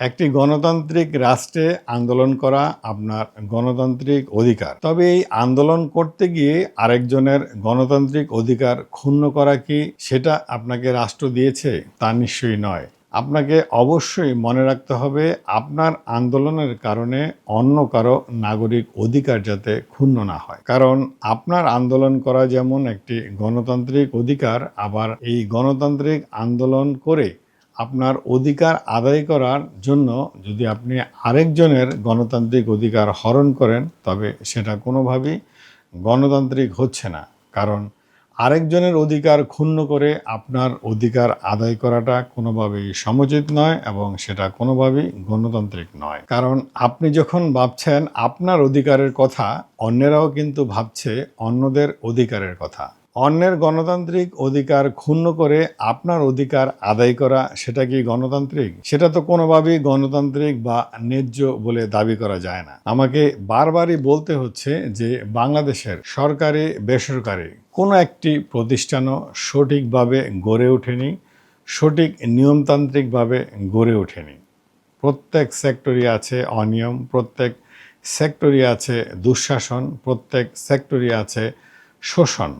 একটি গণতান্ত্রিক রাষ্ট্রে আন্দোলন করা আপনার গণতান্ত্রিক অধিকার। তবে এই আন্দোলন করতে গিয়ে আরেকজনের গণতান্ত্রিক অধিকার ক্ষুণ্ণ করা কি সেটা আপনাকে রাষ্ট্র দিয়েছে তা নিশ্চয়ই নয়। আপনাকে অবশ্যই মনে রাখতে হবে আপনার আন্দোলনের কারণে অন্য কারও নাগরিক অধিকার যাতে ক্ষুণ্ণ না হয়। কারণ আপনার আন্দোলন করা যেমন একটি গণতান্ত্রিক অধিকার, আবার এই গণতান্ত্রিক আন্দোলন করে আপনার অধিকার আদায় করার জন্য যদি আপনি আরেকজনের গণতান্ত্রিক অধিকার হরণ করেন, তবে সেটা কোনোভাবেই গণতান্ত্রিক হচ্ছে না। কারণ আরেকজনের অধিকার ক্ষুণ্ণ করে আপনার অধিকার আদায় করাটা কোনোভাবেই সমুচিত নয় এবং সেটা কোনোভাবেই গণতান্ত্রিক নয়। কারণ আপনি যখন ভাবছেন আপনার অধিকারের কথা, অন্যেরাও কিন্তু ভাবছে অন্যদের অধিকারের কথা। অন্যের গণতান্ত্রিক অধিকার ক্ষুণ্ণ করে আপনার অধিকার আদায় করা, সেটা কি গণতান্ত্রিক? সেটা তো কোনোভাবেই গণতান্ত্রিক বা ন্যায্য বলে দাবি করা যায় না। আমাকে বারবারই বলতে হচ্ছে যে বাংলাদেশের সরকারি, বেসরকারি কোনো একটি প্রতিষ্ঠানও সঠিকভাবে গড়ে ওঠেনি, সঠিক নিয়মতান্ত্রিকভাবে গড়ে ওঠেনি। প্রত্যেক সেক্টরই আছে অনিয়ম, প্রত্যেক সেক্টরই আছে দুঃশাসন, প্রত্যেক সেক্টরই আছে শোষণ।